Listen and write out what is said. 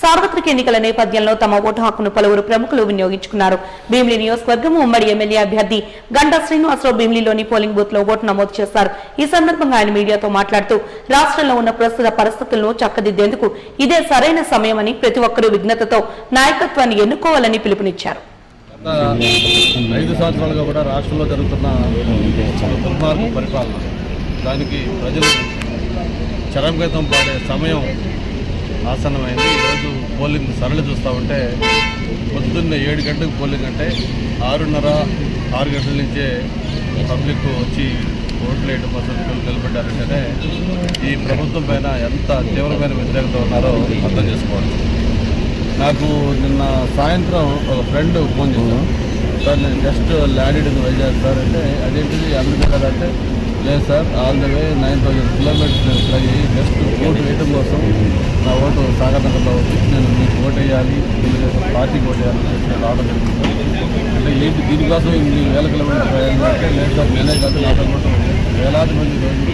సార్వత్రిక ఎన్నికల నేపథ్యంలో తమ ఓటు హక్కును పలువురు ప్రముఖులు వినియోగించుకున్నారు. భీమిలి నియోజకవర్గం ఉమ్మడి ఎమ్మెల్యే అభ్యర్థి గంటా శ్రీనివాసరావు భీమిలిలోని పోలింగ్ బూత్లో ఓటు నమోదు చేశారు. ఈ సందర్భంగా ఆయన మీడియాతో మాట్లాడుతూ రాష్ట్రంలో ఉన్న ప్రస్తుత పరిస్థితులను చక్కదిద్దేందుకు ఇదే సరైన సమయమని ప్రతి ఒక్కరూ విఘ్నతతో నాయకత్వాన్ని ఎన్నుకోవాలని పిలుపునిచ్చారు. ఐదు సంవత్సరాలుగా కూడా రాష్ట్రంలో జరుగుతున్న పరిపాలన. దానికి ప్రజలు చరంగతం పడే సమయం ఆసన్నమైంది ఈరోజు పోలింగ్ సరళి చూస్తూ ఉంటే పొద్దున్న ఏడు గంటలకు పోలింగ్ అంటే ఆరున్నర ఆరు గంటల నుంచే పబ్లిక్ వచ్చి ఓట్లు వేయడం కోసం నిలబెట్టారంటేనే ఈ ప్రభుత్వం పైన ఎంత తీవ్రమైన వ్యతిరేకత ఉన్నారో అర్థం చేసుకోవాలి. నాకు నిన్న సాయంత్రం ఒక ఫ్రెండ్ ఫోన్ చేశాను సార్ నేను జస్ట్ ల్యాండెడ్ వైజాగ్ సార్ అంటే అదేంటిది అమెరికా కదా అంటే లేదు sir all the way nine thousand kilometres fly అయ్యి జస్ట్ ఓటు వేయడం నా ఓటు సాగనగర్లో ఉంది నేను మీకు ఓటు వేయాలి తెలుగుదేశం పార్టీకి ఓటు వేయాలని చెప్పి నేను రావడం జరిగింది. అంటే ఏంటి? దీనికోసం ఇన్ని వేల కిలోమీటర్స్ ప్రయాణం అంటే లేదా సార్ నేనే కాదు నాతో కూడా వేలాది మంది రోజు